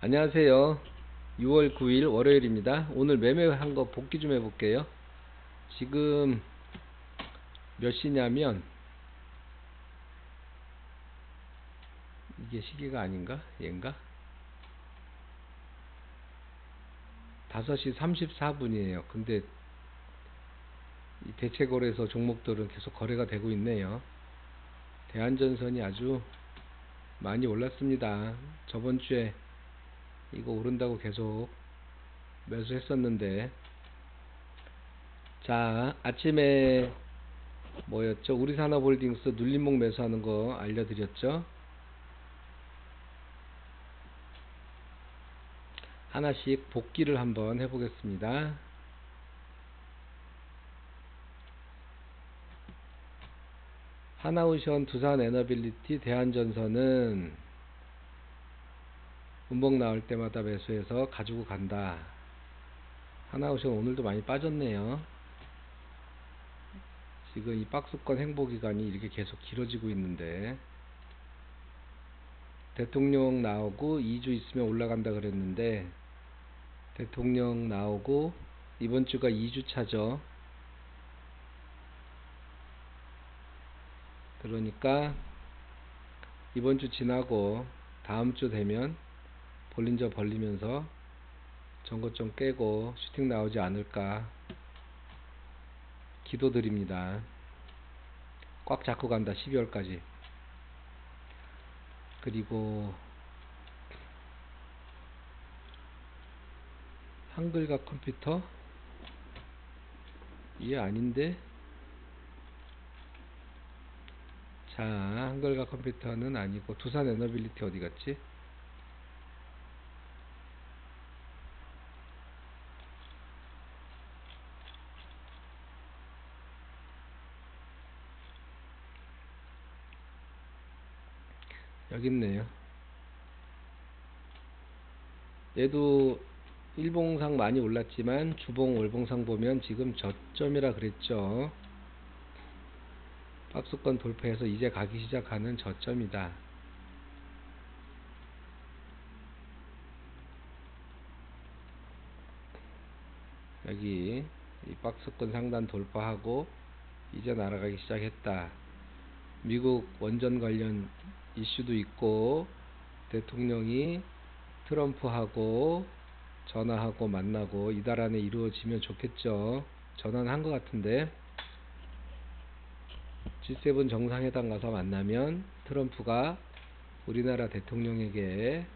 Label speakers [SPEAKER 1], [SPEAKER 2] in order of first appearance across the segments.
[SPEAKER 1] 안녕하세요. 6월 9일 월요일입니다. 오늘 매매한 거 복귀 좀 해볼게요. 지금 몇 시냐면 이게 시계가 아닌가? 얘인가? 5시 34분이에요. 근데 이 대체 거래소 종목들은 계속 거래가 되고 있네요. 대한전선이 아주 많이 올랐습니다. 저번 주에 이거 오른다고 계속 매수했었는데. 자 아침에 뭐였죠? 우리 산업홀딩스 눌림목 매수하는 거 알려드렸죠? 하나씩 복기를 한번 해보겠습니다. 하나오션 두산에너빌리티 대한전선은 음봉 나올 때마다 매수해서 가지고 간다. 하나오션 오늘도 많이 빠졌네요. 지금 이 박스권 행보 기간이 이렇게 계속 길어지고 있는데 대통령 나오고 2주 있으면 올라간다 그랬는데 대통령 나오고 이번 주가 2주 차죠. 그러니까 이번 주 지나고 다음 주 되면 볼린저 벌리면서 전고점 깨고 슈팅 나오지 않을까 기도드립니다. 꽉 잡고 간다 12월까지. 그리고 한글과 컴퓨터? 이게 아닌데? 자 한글과 컴퓨터는 아니고 두산 에너빌리티 어디 갔지 여기 있네요. 얘도 일봉상 많이 올랐지만 주봉 월봉상 보면 지금 저점이라 그랬죠. 박스권 돌파해서 이제 가기 시작하는 저점이다. 여기 이 박스권 상단 돌파하고 이제 날아가기 시작했다. 미국 원전 관련 이슈도 있고 대통령이 트럼프하고 전화하고 만나고 이달 안에 이루어지면 좋겠죠. 전화는 한 것 같은데 G7 정상회담 가서 만나면 트럼프가 우리나라 대통령에게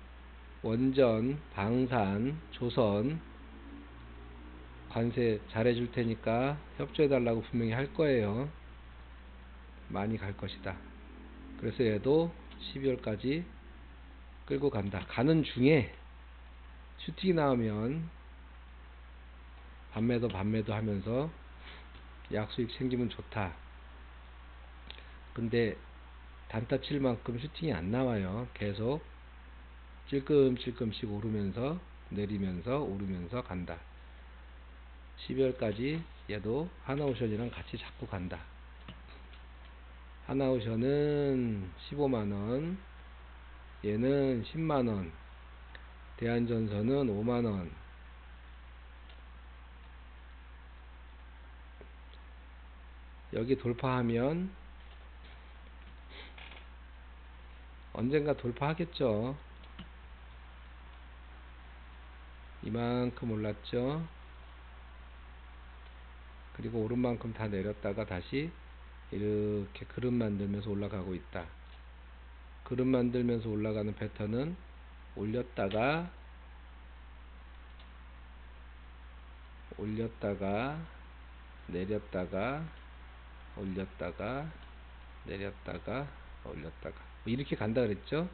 [SPEAKER 1] 원전, 방산, 조선 관세 잘해줄 테니까 협조해달라고 분명히 할 거예요. 많이 갈 것이다. 그래서 얘도 12월까지 끌고 간다. 가는 중에 슈팅이 나오면 반매도 반매도 하면서 약수익 챙기면 좋다. 근데 단타 칠 만큼 슈팅이 안 나와요. 계속 찔끔찔끔씩 오르면서 내리면서 오르면서 간다. 12월까지 얘도 하나오션이랑 같이 잡고 간다. 하나오션은 15만원, 얘는 10만원, 대한전선은 5만원, 여기 돌파하면 언젠가 돌파하겠죠. 이만큼 올랐죠. 그리고 오른만큼 다 내렸다가 다시 이렇게 그릇 만들면서 올라가고 있다. 그릇 만들면서 올라가는 패턴은 올렸다가 올렸다가 내렸다가 올렸다가 내렸다가 올렸다가 뭐 이렇게 간다 그랬죠?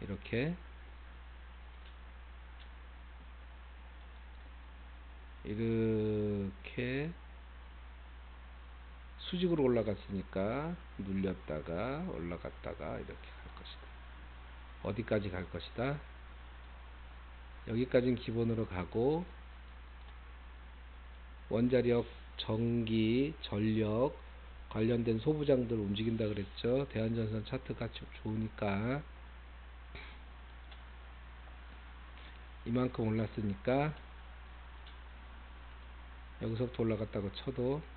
[SPEAKER 1] 이렇게 이렇게 수직으로 올라갔으니까 눌렸다가 올라갔다가 이렇게 갈 것이다. 어디까지 갈 것이다? 여기까지는 기본으로 가고 원자력, 전기, 전력 관련된 소부장들 움직인다 그랬죠. 대한전선 차트가 좋으니까 이만큼 올랐으니까 여기서부터 올라갔다고 쳐도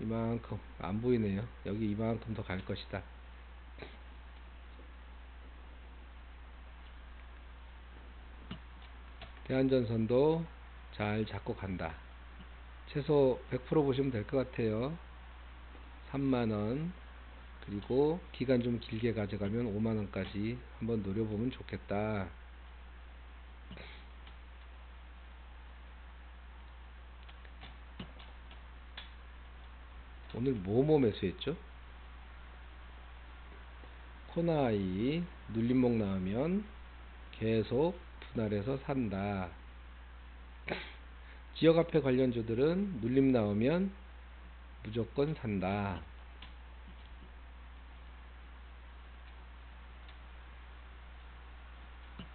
[SPEAKER 1] 이만큼 안 보이네요. 여기 이만큼 더 갈 것이다. 대한전선도 잘 잡고 간다. 최소 100% 보시면 될 것 같아요. 3만원 그리고 기간 좀 길게 가져가면 5만원까지 한번 노려보면 좋겠다. 오늘 뭐뭐 매수했죠? 코나이 눌림목 나오면 계속 분할해서 산다. 지역화폐 관련주들은 눌림 나오면 무조건 산다.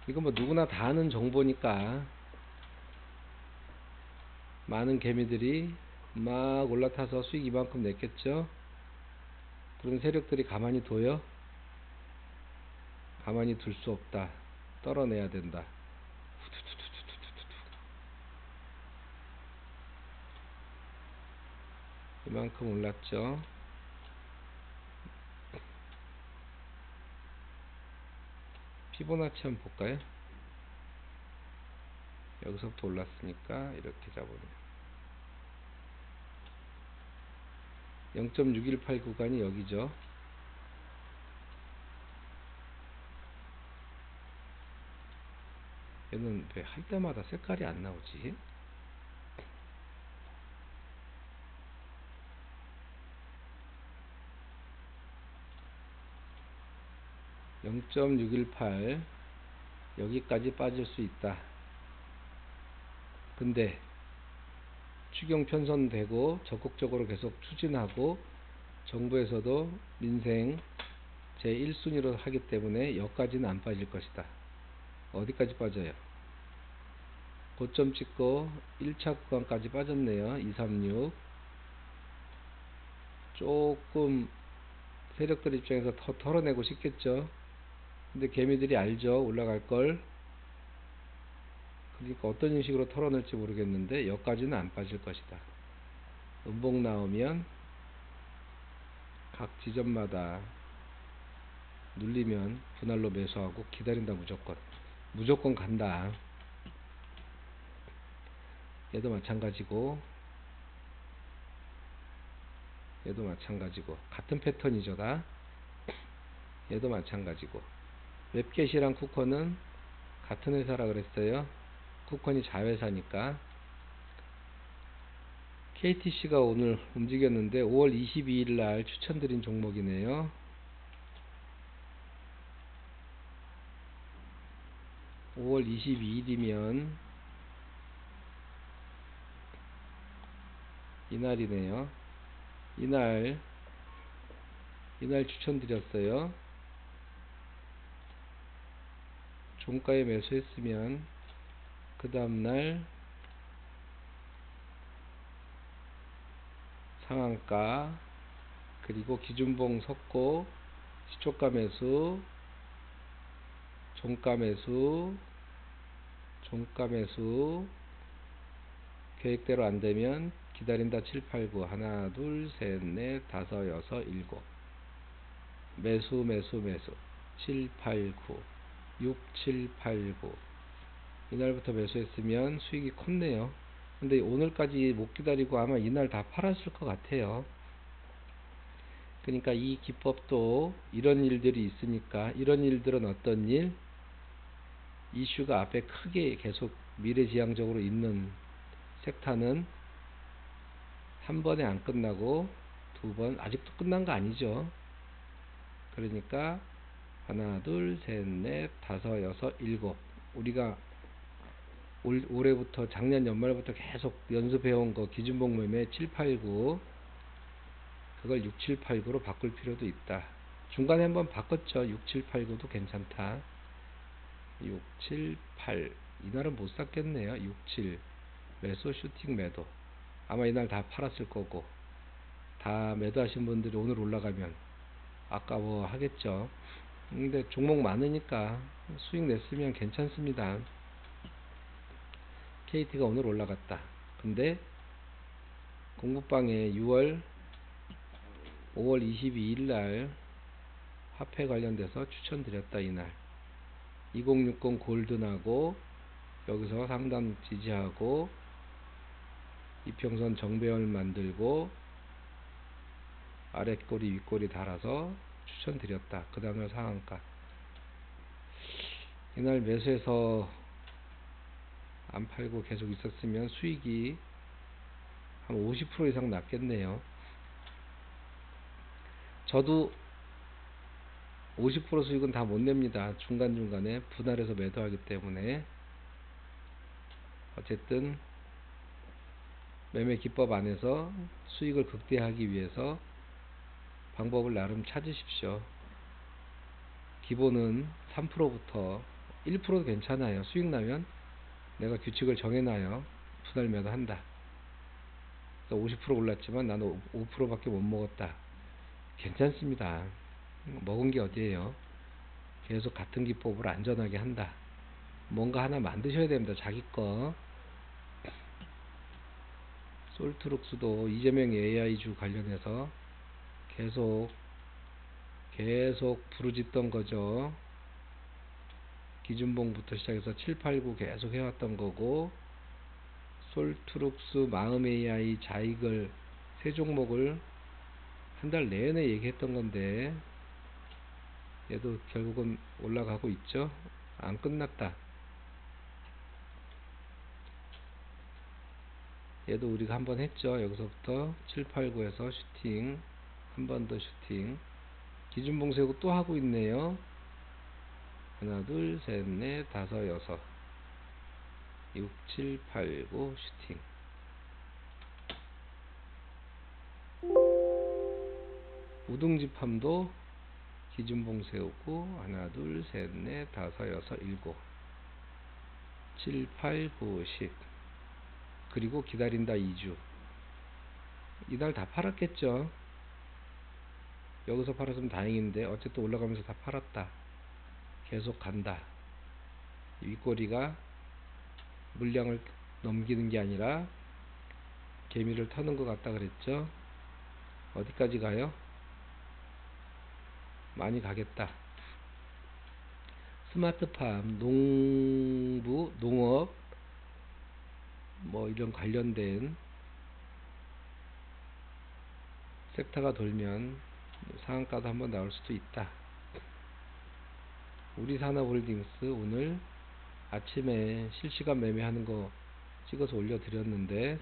[SPEAKER 1] 이거 뭐 누구나 다 아는 정보니까 많은 개미들이 막 올라타서 수익 이만큼 냈겠죠. 그런 세력들이 가만히 둬요. 가만히 둘 수 없다. 떨어내야 된다. 이만큼 올랐죠. 피보나치 한번 볼까요? 여기서부터 올랐으니까 이렇게 잡으네요. 0.618 구간이 여기죠. 얘는 왜 할 때마다 색깔이 안 나오지? (0.618) 여기까지 빠질 수 있다 근데 추경 편선되고 적극적으로 계속 추진하고 정부에서도 민생 제1순위로 하기 때문에 여기까지는 안 빠질 것이다. 어디까지 빠져요? 고점 찍고 1차 구간까지 빠졌네요. 236 조금 세력들 입장에서 더 털어내고 싶겠죠. 근데 개미들이 알죠. 올라갈 걸. 그러니까 어떤 형식으로 털어낼지 모르겠는데 여기까지는 안 빠질 것이다. 음봉 나오면 각 지점마다 눌리면 분할로 매수하고 기다린다 무조건. 무조건 간다. 얘도 마찬가지고 얘도 마찬가지고. 같은 패턴이죠 다. 얘도 마찬가지고. 웹겟이랑 쿠커는 같은 회사라 그랬어요 쿠컨이 자회사니까. KTC가 오늘 움직였는데 5월 22일 날 추천드린 종목이네요. (5월 22일이면) 이날이네요. 이날 이날 추천드렸어요. 종가에 매수했으면 그 다음날 상한가 그리고 기준봉 섰고 시초가 매수 종가 매수 종가 매수 계획대로 안되면 기다린다 789 하나 둘 셋 넷 다섯 여섯 일곱. 매수 매수 매수. 789 6789 이날부터 매수했으면 수익이 컸네요. 근데 오늘까지 못 기다리고 아마 이날 다 팔았을 것 같아요. 그러니까 이 기법도 이런 일들이 있으니까 이런 일들은 어떤 일? 이슈가 앞에 크게 계속 미래지향적으로 있는 섹타는 한 번에 안 끝나고 두 번 아직도 끝난 거 아니죠. 그러니까 하나 둘 셋 넷 다섯 여섯 일곱 우리가 올, 올해부터 작년 연말부터 계속 연습해온 거 기준봉 매매 789 그걸 6789로 바꿀 필요도 있다. 중간에 한번 바꿨죠. 6789도 괜찮다. 678 이날은 못 샀겠네요. 67 매수 슈팅 매도 아마 이날 다 팔았을 거고 다 매도하신 분들이 오늘 올라가면 아까워 하겠죠. 근데 종목 많으니까 수익 냈으면 괜찮습니다. KT가 오늘 올라갔다. 근데 공부방에 6월 5월 22일 날 화폐 관련돼서 추천드렸다 이날 2060 골든하고 여기서 상단 지지하고 이평선 정배열 만들고 아랫꼬리 윗꼬리 달아서 추천드렸다. 그 다음에 상한가 이날 매수해서 안 팔고 계속 있었으면 수익이 한 50% 이상 났겠네요. 저도 50% 수익은 다 못 냅니다. 중간중간에 분할해서 매도하기 때문에 어쨌든 매매 기법 안에서 수익을 극대화하기 위해서 방법을 나름 찾으십시오. 기본은 3%부터 1%도 괜찮아요. 수익 나면 내가 규칙을 정해놔요. 분할 매도 한다. 50% 올랐지만 나는 5%밖에 못 먹었다. 괜찮습니다. 먹은 게 어디예요? 계속 같은 기법으로 안전하게 한다. 뭔가 하나 만드셔야 됩니다. 자기 거. 솔트룩스도 이재명 AI주 관련해서 계속 계속 부르짖던 거죠. 기준봉부터 시작해서 7, 8, 9 계속 해왔던 거고 솔트룩스, 마음 AI, 자익을 세 종목을 한 달 내내 얘기했던 건데 얘도 결국은 올라가고 있죠. 안 끝났다. 얘도 우리가 한번 했죠. 여기서부터 7, 8, 9에서 슈팅 한 번 더 슈팅 기준봉 세고 또 하고 있네요. 하나, 둘, 셋, 넷, 다섯, 여섯. 6, 7, 8, 9 슈팅. 우등집함도 기준봉 세우고 하나 둘 셋 넷 다섯 여섯 일곱. 7, 8, 9, 10 그리고 기다린다 2주. 이날 다 팔았겠죠? 여기서 팔았으면 다행인데 어쨌든 올라가면서 다 팔았다 계속 간다 윗꼬리가 물량을 넘기는 게 아니라 개미를 터는 것 같다 그랬죠 어디까지 가요 많이 가겠다. 스마트팜, 농부, 농업, 뭐 이런 관련된 섹터가 돌면 상한가도 한번 나올 수도 있다. 우리 산업홀딩스 오늘 아침에 실시간 매매하는 거 찍어서 올려드렸는데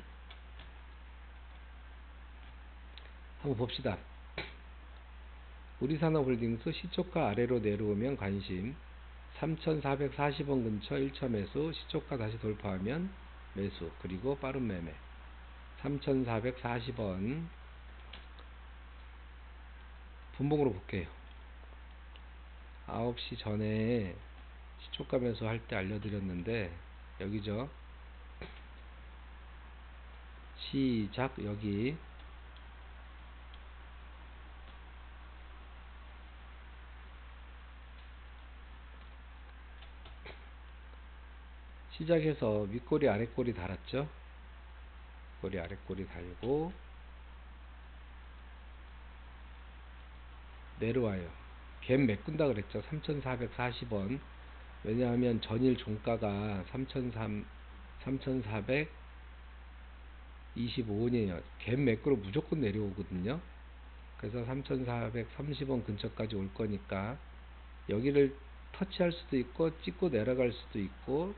[SPEAKER 1] 한번 봅시다. 우리 산업홀딩스 시초가 아래로 내려오면 관심. 3440원 근처 1차 매수 시초가 다시 돌파하면 매수 그리고 빠른 매매. 3440원. 분봉으로 볼게요 9시 전에 시초가 매수 할때 알려드렸는데 여기죠. 시작 여기. 시작해서 윗꼬리 아랫꼬리 달았죠? 꼬리 아랫꼬리 달고 내려와요 갭 메꾼다 그랬죠. 3440원. 왜냐하면 전일 종가가 3425원이에요. 갭 매꾸로 무조건 내려오거든요. 그래서 3430원 근처까지 올 거니까 여기를 터치할 수도 있고 찍고 내려갈 수도 있고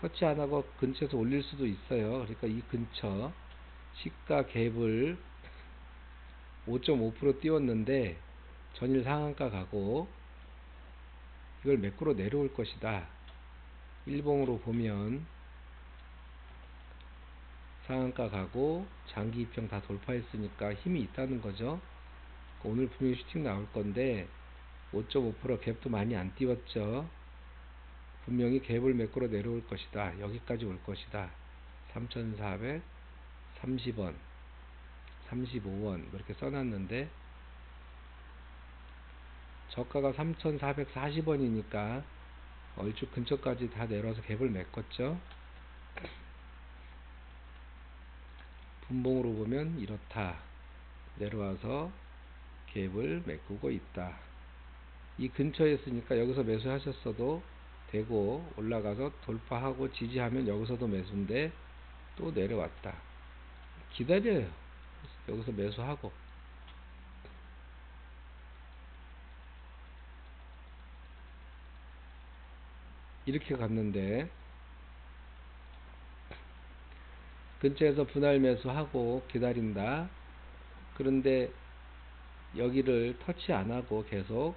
[SPEAKER 1] 터치 안 하고 근처에서 올릴 수도 있어요. 그러니까 이 근처 시가 갭을 5.5% 띄웠는데 전일 상한가 가고 이걸 매꾸로 내려올 것이다. 일봉으로 보면 상한가 가고 장기 입형 다 돌파했으니까 힘이 있다는 거죠. 오늘 분명히 슈팅 나올 건데 5.5% 갭도 많이 안 띄웠죠. 분명히 갭을 매꾸러 내려올 것이다. 여기까지 올 것이다. 3,430원, 35원 이렇게 써놨는데 저가가 3,440원이니까 얼추 근처까지 다 내려와서 갭을 메꿨죠. 분봉으로 보면 이렇다. 내려와서 갭을 메꾸고 있다. 이 근처에 있으니까 여기서 매수하셨어도 되고 올라가서 돌파하고 지지하면 여기서도 매수인데 또 내려왔다. 기다려요. 여기서 매수하고 이렇게 갔는데 근처에서 분할 매수하고 기다린다. 그런데 여기를 터치 안 하고 계속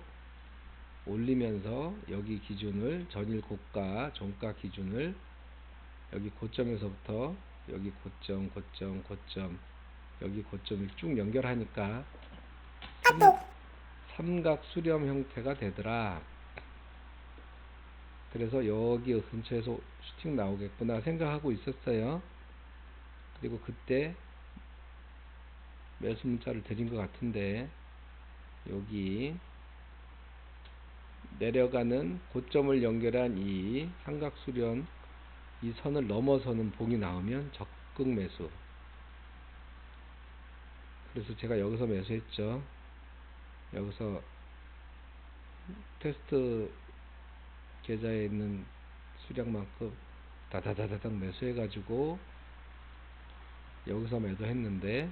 [SPEAKER 1] 올리면서 여기 기준을 전일 고가, 종가 기준을 여기 고점에서부터 여기 고점, 고점, 고점, 여기 고점을 쭉 연결하니까 삼, 삼각 수렴 형태가 되더라. 그래서 여기 근처에서 슈팅 나오겠구나 생각하고 있었어요. 그리고 그때 매수 문자를 드린 것 같은데 여기 내려가는 고점을 연결한 이 삼각 수렴 이 선을 넘어서는 봉이 나오면 적극 매수. 그래서 제가 여기서 매수했죠. 여기서 테스트 계좌에 있는 수량만큼 다다다다닥 매수해가지고 여기서 매도했는데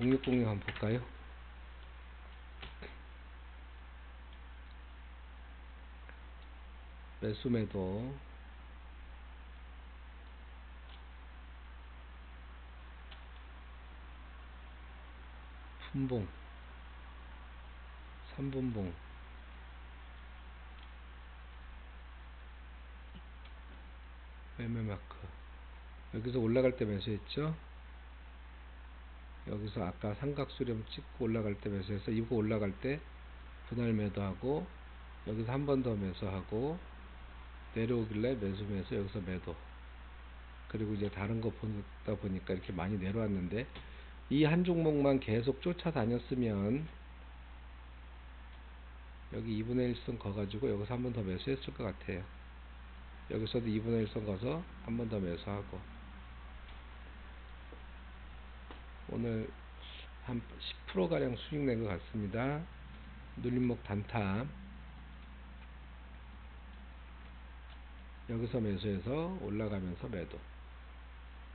[SPEAKER 1] 0606 한번 볼까요? 매수 매도. 분봉. 3분봉 매매 마크. 여기서 올라갈 때 매수했죠? 여기서 아까 삼각 수렴 찍고 올라갈 때 매수해서 이거 올라갈 때 분할 매도하고 여기서 한 번 더 매수하고 내려오길래 매수 매수 여기서 매도. 그리고 이제 다른 거 보다 보니까 이렇게 많이 내려왔는데 이 한 종목만 계속 쫓아다녔으면 여기 2분의 1선 거가지고 여기서 한 번 더 매수했을 것 같아요 여기서도 2분의 1 선 거서 한 번 더 매수하고. 오늘 한 10%가량 수익 낸 것 같습니다. 눌림목 단타 여기서 매수해서 올라가면서 매도.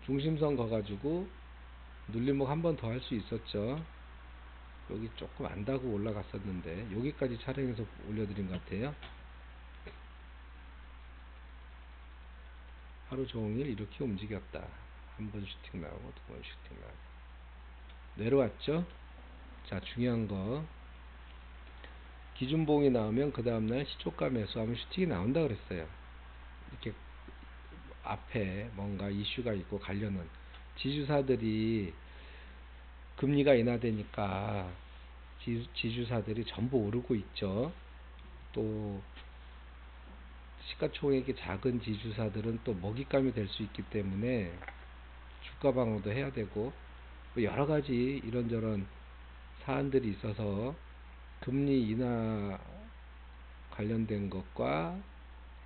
[SPEAKER 1] 중심선 거가지고 눌림목 한 번 더 할 수 있었죠. 여기 조금 안다고 올라갔었는데 여기까지 촬영해서 올려드린 것 같아요 하루 종일 이렇게 움직였다. 한 번 슈팅 나오고 두 번 슈팅 나오고. 내려왔죠? 자 중요한 거. 기준봉이 나오면 그 다음날 시초가 매수하면 슈팅이 나온다 그랬어요. 이렇게 앞에 뭔가 이슈가 있고 관련은 지주사들이 금리가 인하되니까 지, 지주사들이 전부 오르고 있죠. 또 시가총액이 작은 지주사들은 또 먹잇감이 될 수 있기 때문에 주가 방어도 해야 되고 뭐 여러 가지 이런저런 사안들이 있어서 금리 인하 관련된 것과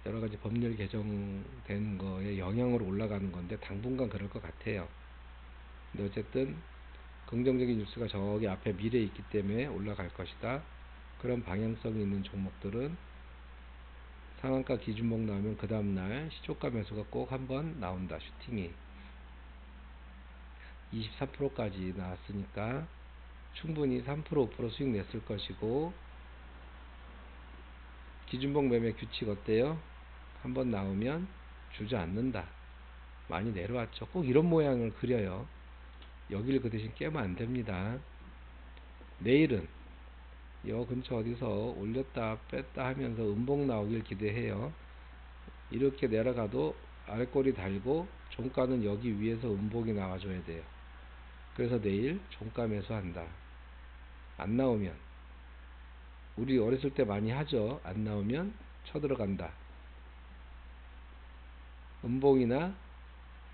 [SPEAKER 1] 여러 가지 법률 개정된 거에 영향으로 올라가는 건데 당분간 그럴 것 같아요. 근데 어쨌든 긍정적인 뉴스가 저기 앞에 미래에 있기 때문에 올라갈 것이다. 그런 방향성이 있는 종목들은 상한가 기준목 나오면 그 다음날 시초가 매수가 꼭 한번 나온다. 슈팅이 23%까지 나왔으니까 충분히 3% 5% 수익 냈을 것이고 기준봉 매매 규칙 어때요? 한번 나오면 주저앉는다. 많이 내려왔죠. 꼭 이런 모양을 그려요. 여기를 그 대신 깨면 안 됩니다. 내일은 여 근처 어디서 올렸다 뺐다 하면서 음봉 나오길 기대해요. 이렇게 내려가도 아래꼬리 달고 종가는 여기 위에서 음봉이 나와줘야 돼요. 그래서 내일 종가 매수한다. 안 나오면 우리 어렸을 때 많이 하죠. 안 나오면 쳐들어간다. 음봉이나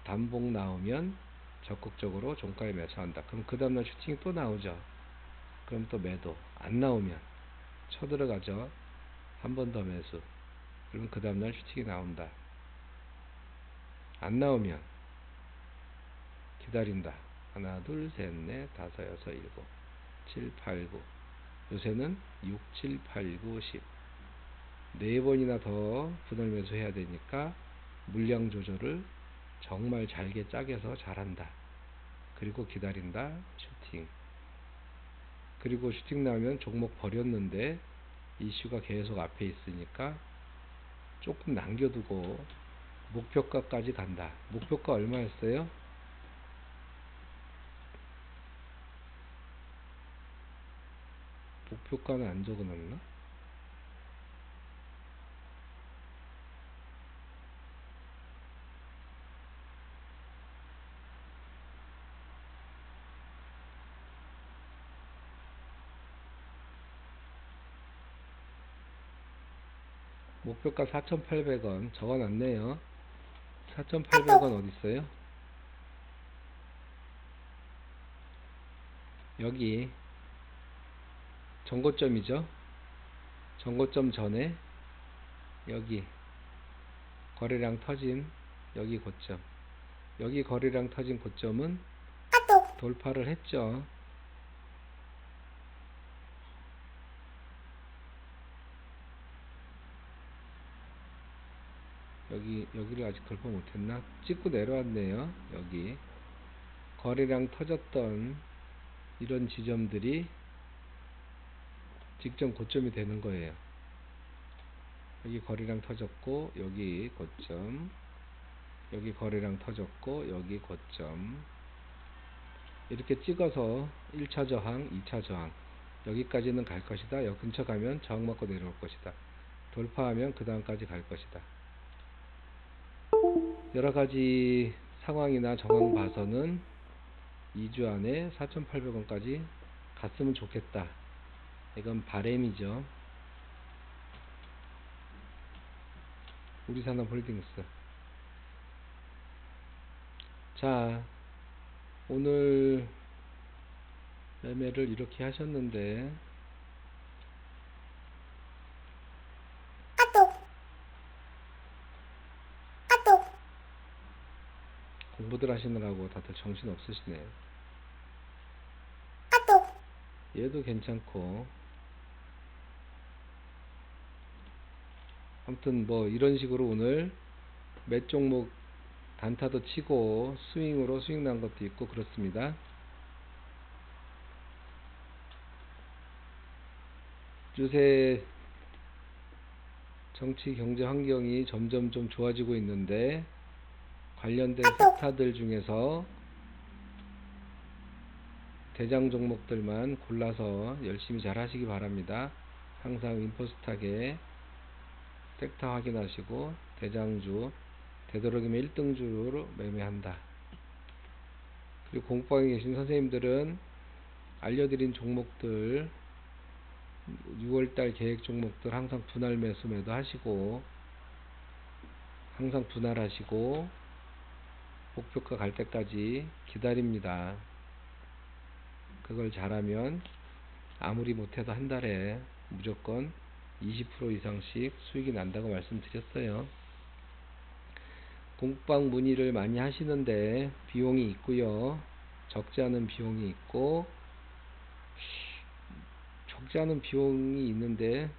[SPEAKER 1] 단봉 나오면 적극적으로 종가에 매수한다. 그럼 그 다음날 슈팅이 또 나오죠. 그럼 또 매도. 안 나오면 쳐들어가죠. 한 번 더 매수. 그러면 그 다음날 슈팅이 나온다. 안 나오면 기다린다. 하나, 둘, 셋, 넷, 다섯, 여섯, 일곱, 칠, 팔, 구. 요새는 6, 7, 8, 9, 10. 네 번이나 더 분할 매수해야 되니까 물량 조절을 정말 잘게 짜게서 잘한다. 그리고 기다린다. 슈팅. 그리고 슈팅 나오면 종목 버렸는데 이슈가 계속 앞에 있으니까 조금 남겨두고 목표가까지 간다. 목표가 얼마였어요? 목표가는 안 적어놨나? 목표가 4,800원 적어놨네요. 4,800원 어디 있어요? 여기 정고점이죠. 정고점 전에 여기 거래량 터진 여기 고점. 여기 거래량 터진 고점은 돌파를 했죠. 여기 여기를 아직 돌파 못했나? 찍고 내려왔네요. 여기 거래량 터졌던 이런 지점들이 직전 고점이 되는 거예요. 여기 거래량 터졌고 여기 고점 여기 거래량 터졌고 여기 고점 이렇게 찍어서 1차 저항, 2차 저항 여기까지는 갈 것이다. 여기 근처 가면 저항 맞고 내려올 것이다. 돌파하면 그 다음까지 갈 것이다. 여러 가지 상황이나 정황 봐서는 2주 안에 4,800원까지 갔으면 좋겠다. 이건 바램이죠. 우리산업 홀딩스. 자, 오늘 매매를 이렇게 하셨는데 공부들 하시느라고 다들 정신 없으시네. 얘도 괜찮고. 아무튼 뭐 이런 식으로 오늘 몇 종목 단타도 치고 스윙으로 수익 난 것도 있고 그렇습니다. 요새 정치 경제 환경이 점점 좀 좋아지고 있는데 관련된 섹터들 중에서 대장 종목들만 골라서 열심히 잘 하시기 바랍니다. 항상 인포스탁에 섹터 확인하시고 대장주 되도록이면 1등주로 매매한다. 그리고 공방에 계신 선생님들은 알려드린 종목들 6월달 계획 종목들 항상 분할 매수 매도 하시고 항상 분할하시고 목표가 갈 때까지 기다립니다. 그걸 잘하면 아무리 못해도 한 달에 무조건 20% 이상씩 수익이 난다고 말씀드렸어요. 공방 문의를 많이 하시는데 비용이 있고요. 적지 않은 비용이 있고 적지 않은 비용이 있는데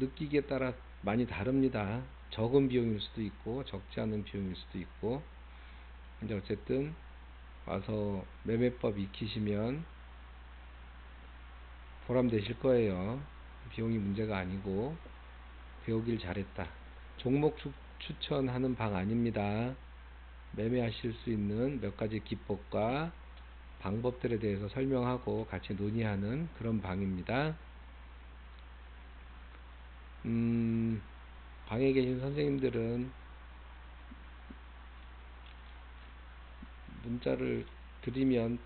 [SPEAKER 1] 느끼기에 따라 많이 다릅니다. 적은 비용일 수도 있고 적지 않은 비용일 수도 있고 근데 어쨌든 와서 매매법 익히시면 보람 되실 거예요. 비용이 문제가 아니고 배우길 잘했다. 종목 추, 추천하는 방 아닙니다. 매매하실 수 있는 몇 가지 기법과 방법들에 대해서 설명하고 같이 논의하는 그런 방입니다. 음, 방에 계신 선생님들은 문자를 드리면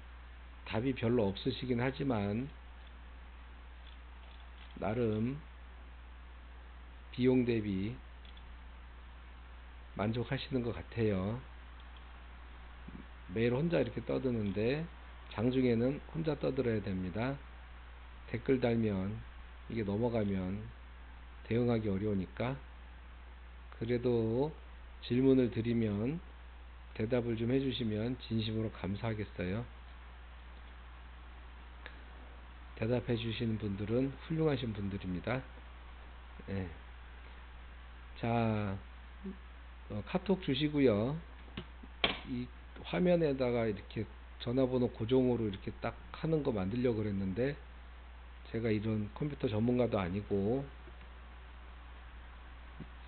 [SPEAKER 1] 답이 별로 없으시긴 하지만 나름 비용 대비 만족하시는 것 같아요. 매일 혼자 이렇게 떠드는데 장중에는 혼자 떠들어야 됩니다. 댓글 달면 이게 넘어가면 대응하기 어려우니까 그래도 질문을 드리면 대답을 좀 해주시면 진심으로 감사하겠어요. 대답해 주시는 분들은 훌륭하신 분들입니다. 예. 자, 어, 카톡 주시고요. 이 화면에다가 이렇게 전화번호 고정으로 이렇게 딱 하는 거 만들려고 그랬는데 제가 이런 컴퓨터 전문가도 아니고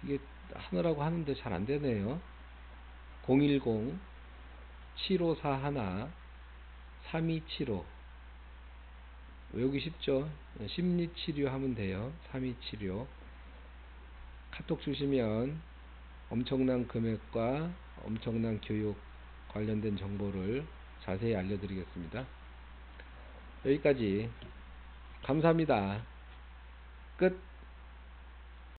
[SPEAKER 1] 이게 하느라고 하는데 잘 안 되네요. 010 7541 3275 외우기 쉽죠? 심리치료 하면 돼요. 32치료. 카톡 주시면 엄청난 금액과 엄청난 교육 관련된 정보를 자세히 알려드리겠습니다. 여기까지 감사합니다. 끝.